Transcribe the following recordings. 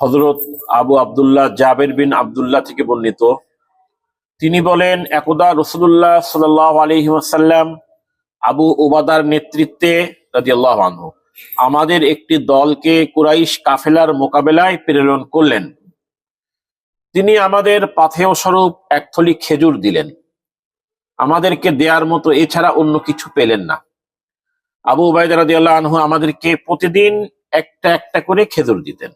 হজরত আবু আব্দুল্লাহ জাবের বিন আবদুল্লাহ থেকে বর্ণিত। তিনি বলেন, একদা রসুল্লাহ সাল আলহিমাসাল্লাম আবু ওবাদার নেতৃত্বে আনহু আমাদের একটি দলকে কুরাইশ কাফেলার মোকাবেলায় প্রেরণ করলেন। তিনি আমাদের পাথেয় স্বরূপ এক থলি খেজুর দিলেন। আমাদেরকে দেয়ার মতো এছাড়া অন্য কিছু পেলেন না। আবু উবাইদ রাদিয়াল্লাহু আনহু আমাদেরকে প্রতিদিন একটা একটা করে খেজুর দিতেন।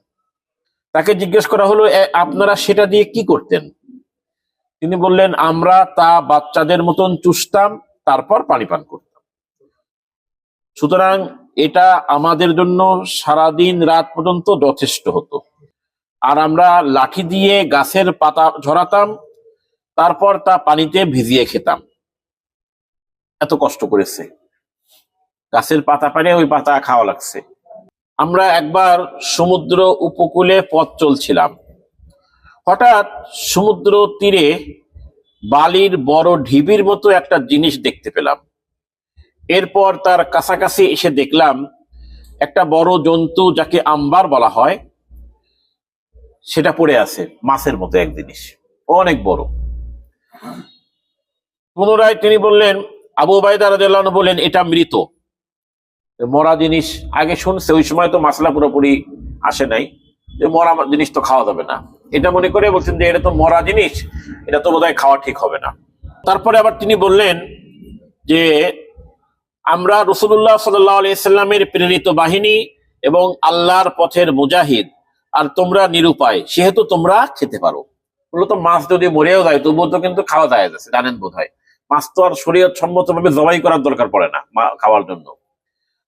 তাকে জিজ্ঞেস করা হলো আপনারা সেটা দিয়ে কি করতেন? তিনি বললেন, আমরা তা বাচ্চাদের মতন চুষতাম, তারপর পানি পান করতাম। সুতরাং এটা আমাদের জন্য সারাদিন রাত পর্যন্ত যথেষ্ট হতো। আর আমরা লাঠি দিয়ে গাছের পাতা ঝরাতাম, তারপর তা পানিতে ভিজিয়ে খেতাম। এত কষ্ট করেছে। গাছের পাতা পারে ওই পাতা খাওয়া লাগছে। আমরা একবার সমুদ্র উপকূলে পথ চলছিলাম। হঠাৎ সমুদ্র তীরে বালির বড় ঢিবির মতো একটা জিনিস দেখতে পেলাম। এরপর তার কাছাকাছি এসে দেখলাম, একটা বড় জন্তু যাকে আম্বার বলা হয়, সেটা পড়ে আছে মাছের মতো এক জিনিস, অনেক বড়। পুনরায় তিনি বললেন, আবু বাইদা রাদিয়াল্লাহু আনহু বললেন, এটা মৃত। মরা জিনিস আগে শুনছে ওই সময় তো মাসলা পুরোপুরি আসে নাই। যে মরা জিনিস তো খাওয়া যাবে না। এটা মনে করে বলছেন যে, এটা তো মরা জিনিস, এটা তো বোধহয় খাওয়া ঠিক হবে না। তারপরে আবার তিনি বললেন যে, আমরা রসুল্লাহ সাল্লাহ আলিয়াল্লামের প্রেরিত বাহিনী এবং আল্লাহর পথের মুজাহিদ, আর তোমরা নিরুপায়, সেহেতু তোমরা খেতে পারো। মূলত মাছ যদি মরেও যায়, তবুও তো কিন্তু খাওয়া যায় যাচ্ছে জানেন বোধ হয় মাছ তো আর শরীর সম্মত ভাবে জবাই করার দরকার পড়ে না খাওয়ার জন্য।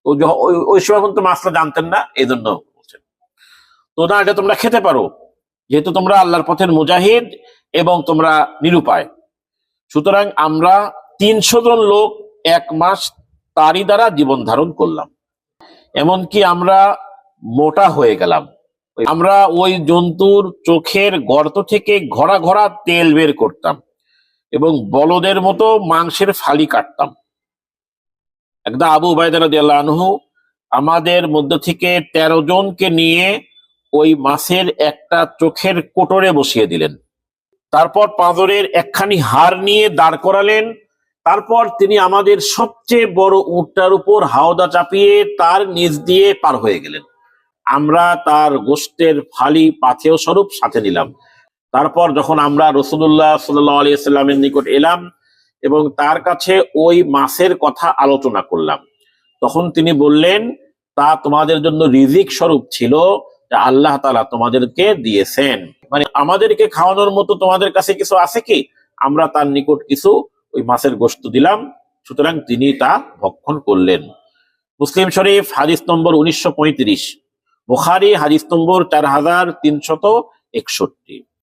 ওই- সময় কিন্তু মাছটা জানতেন না এই জন্য বলছেন। তো না, এটা তোমরা খেতে পারো। যেহেতু তোমরা আল্লাহর পথের মুজাহিদ এবং তোমরা নিরুপায়। সুতরাং আমরা তিনশো জন লোক এক মাস তারই দ্বারা জীবন ধারণ করলাম। এমনকি আমরা মোটা হয়ে গেলাম। আমরা ওই জন্তুর চোখের গর্ত থেকে ঘোড়া ঘোড়া তেল বের করতাম এবং বলদের মতো মাংসের ফালি কাটতাম। একদা আবু উবায়দা রাদিয়াল্লাহু আনহু আমাদের মধ্য থেকে তেরো জনকে নিয়ে ওই মাছের একটা চোখের কোটরে বসিয়ে দিলেন। তারপর পাঁজরের একখানি হার নিয়ে দাঁড় করালেন। তারপর তিনি আমাদের সবচেয়ে বড় উটটার উপর হাওদা চাপিয়ে তার নিচ দিয়ে পার হয়ে গেলেন। আমরা তার গোষ্ঠের ফালি পাথেয় স্বরূপ সাথে নিলাম। তারপর যখন আমরা রসুল্লাহ সাল্লাহ আলিয়াল্লামের নিকট এলাম এবং তার কাছে ওই মাসের কথা আলোচনা করলাম। তখন তিনি বললেন, তা তোমাদের জন্য রিজিক স্বরূপ ছিল আল্লাহ তালা তোমাদেরকে দিয়েছেন। মানে আমাদেরকে খাওয়ানোর মতো তোমাদের কাছে কিছু আছে কি? আমরা তার নিকট কিছু ওই মাছের গোস্ত দিলাম। সুতরাং তিনি তা ভক্ষণ করলেন। মুসলিম শরীফ, হাদিস নম্বর উনিশশো পঁয়ত্রিশ। বুখারি, হাদিস নম্বর চার হাজার তিনশত একষট্টি।